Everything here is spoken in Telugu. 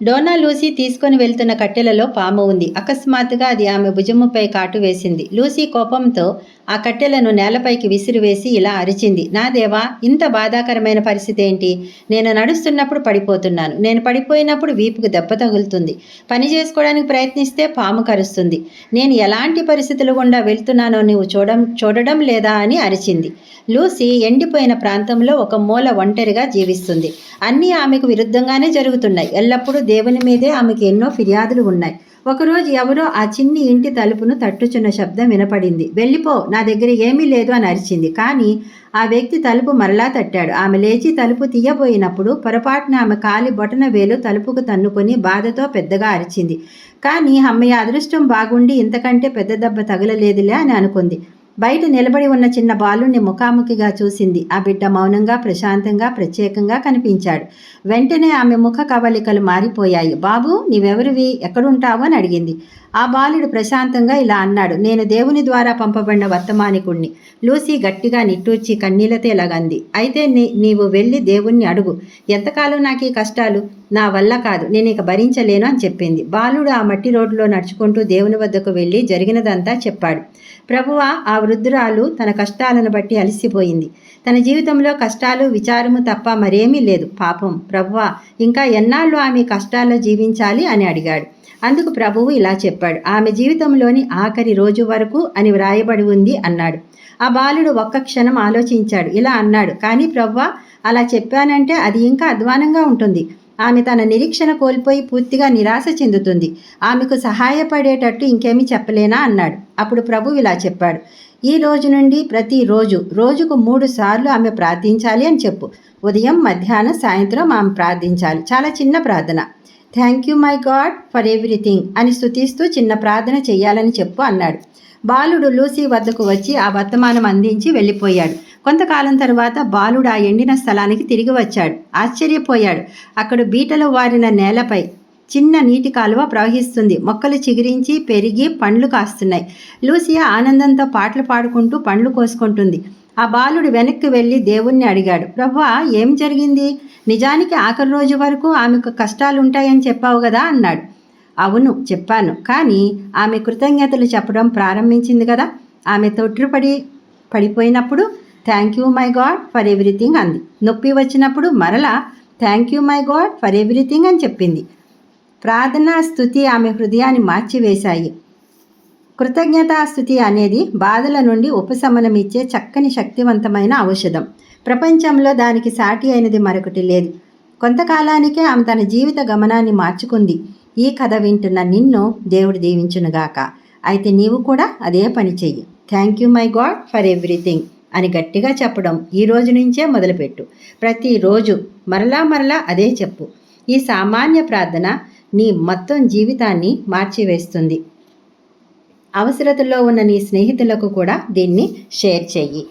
డోనా లూసీ తీసుకొని వెళ్తున్న కట్టెలలో పాము ఉంది. అకస్మాత్తుగా అది ఆమె భుజముపై కాటు వేసింది. లూసీ కోపంతో ఆ కట్టెలను నేలపైకి విసిరివేసి ఇలా అరిచింది. నా దేవా ఇంత బాధాకరమైన పరిస్థితి ఏంటి? నేను నడుస్తున్నప్పుడు పడిపోతున్నాను. నేను పడిపోయినప్పుడు వీపుకు దెబ్బ తగులుతుంది. పని చేసుకోవడానికి ప్రయత్నిస్తే పాము కరుస్తుంది. నేను ఎలాంటి పరిస్థితులు గుండా వెళ్తున్నానో నీవు చూడం చూడడం లేదా అని అరిచింది. లూసీ ఎండిపోయిన ప్రాంతంలో ఒక మూల ఒంటరిగా జీవిస్తుంది. అన్నీ ఆమెకు విరుద్ధంగానే జరుగుతున్నాయి. ఎల్లప్పుడూ దేవుని మీదే ఆమెకు ఎన్నో ఫిర్యాదులు ఉన్నాయి. ఒకరోజు ఎవరో ఆ చిన్ని ఇంటి తలుపును తట్టుచున్న శబ్దం వినపడింది. వెళ్ళిపో నా దగ్గర ఏమీ లేదు అని అరిచింది. కానీ ఆ వ్యక్తి తలుపు మరలా తట్టాడు. ఆమె లేచి తలుపు తీయబోయినప్పుడు పొరపాటున ఆమె కాలి బొటన వేలు తలుపుకు తన్నుకొని బాధతో పెద్దగా అరిచింది. కానీ అమ్మయ్య అదృష్టం బాగుండి ఇంతకంటే పెద్ద దెబ్బ తగలలేదులే అని అనుకుంది. బయట నిలబడి ఉన్న చిన్న బాలుని ముఖాముఖిగా చూసింది. ఆ బిడ్డ మౌనంగా ప్రశాంతంగా ప్రత్యేకంగా కనిపించాడు. వెంటనే ఆమె ముఖ కవలికలు మారిపోయాయి. బాబు నీవెవరివి? ఎక్కడుంటావు? అని అడిగింది. ఆ బాలుడు ప్రశాంతంగా ఇలా అన్నాడు నేను దేవుని ద్వారా పంపబడిన వర్తమానికుణ్ణి. లూసీ గట్టిగా నిట్టూర్చి కన్నీళ్ళతో ఇలాగంది అయితే నీ నీవు వెళ్ళి దేవుణ్ణి అడుగు. ఎంతకాలం నాకు ఈ కష్టాలు? నా వల్ల కాదు. నేను ఇక భరించలేను అని చెప్పింది. బాలుడు ఆ మట్టి రోడ్డులో నడుచుకుంటూ దేవుని వద్దకు వెళ్ళి జరిగినదంతా చెప్పాడు. ప్రభువ ఆ వృద్ధురాలు తన కష్టాలను బట్టి అలసిపోయింది. తన జీవితంలో కష్టాలు విచారము తప్ప మరేమీ లేదు. పాపం. ప్రభువ ఇంకా ఎన్నాళ్ళు ఆమె కష్టాల్లో జీవించాలి? అని అడిగాడు. అందుకు ప్రభువు ఇలా చెప్పాడు. ఆమె జీవితంలోని ఆఖరి రోజు వరకు అని వ్రాయబడి ఉంది అన్నాడు. ఆ బాలుడు ఒక్క క్షణం ఆలోచించాడు. ఇలా అన్నాడు. కానీ ప్రవ్వ అలా చెప్పానంటే అది ఇంకా అధ్వానంగా ఉంటుంది. ఆమె తన నిరీక్షణ కోల్పోయి పూర్తిగా నిరాశ చెందుతుంది. ఆమెకు సహాయపడేటట్టు ఇంకేమీ చెప్పలేనా అన్నాడు. అప్పుడు ప్రభు ఇలా చెప్పాడు. ఈ రోజు నుండి ప్రతిరోజు రోజుకు మూడు సార్లు ఆమె ప్రార్థించాలి అని చెప్పు. ఉదయం మధ్యాహ్నం సాయంత్రం ఆమె ప్రార్థించాలి. చాలా చిన్న ప్రార్థన. Thank you my God for everything అని స్థుతిస్తూ చిన్న ప్రార్థన చేయాలని చెప్పు అన్నాడు. బాలుడు లూసీ వద్దకు వచ్చి ఆ వర్తమానం అందించి వెళ్ళిపోయాడు. కొంతకాలం తర్వాత బాలుడు ఆ ఎండిన స్థలానికి తిరిగి వచ్చాడు. ఆశ్చర్యపోయాడు. అక్కడ బీటలు వారిన నేలపై చిన్న నీటి కాలువ ప్రవహిస్తుంది. మొక్కలు చిగురించి పెరిగి పండ్లు కాస్తున్నాయి. లూసియా ఆనందంతో పాటలు పాడుకుంటూ పండ్లు కోసుకుంటుంది. ఆ బాలుడు వెనక్కి వెళ్ళి దేవుణ్ణి అడిగాడు. ప్రభా ఏం జరిగింది? నిజానికి ఆఖరి రోజు వరకు ఆమెకు కష్టాలు ఉంటాయని చెప్పావు కదా అన్నాడు. అవును చెప్పాను. కానీ ఆమె కృతజ్ఞతలు చెప్పడం ప్రారంభించింది కదా. ఆమె తొట్టుపడి పడిపోయినప్పుడు thank you my God for everything అంది. నొప్పి వచ్చినప్పుడు మరలా thank you my God for everything అని చెప్పింది. ప్రార్థనా స్థుతి ఆమె హృదయాన్ని మార్చివేశాయి. కృతజ్ఞతాస్థుతి అనేది బాధల నుండి ఉపశమనం ఇచ్చే చక్కని శక్తివంతమైన ఔషధం. ప్రపంచంలో దానికి సాటి అయినది మరొకటి లేదు. కొంతకాలానికే ఆమె తన జీవిత గమనాన్ని మార్చుకుంది. ఈ కథ వింటున్న నిన్ను దేవుడు దీవించునుగాక అయితే నీవు కూడా అదే పని చెయ్యి. Thank you my God for everything అని గట్టిగా చెప్పడం ఈ రోజు నుంచే మొదలుపెట్టు. ప్రతిరోజు మరలా మరలా అదే చెప్పు. ఈ సామాన్య ప్రార్థన నీ మొత్తం జీవితాన్ని మార్చివేస్తుంది. అవసరతలో ఉన్న నీ స్నేహితులకు కూడా దీన్ని షేర్ చెయ్యి.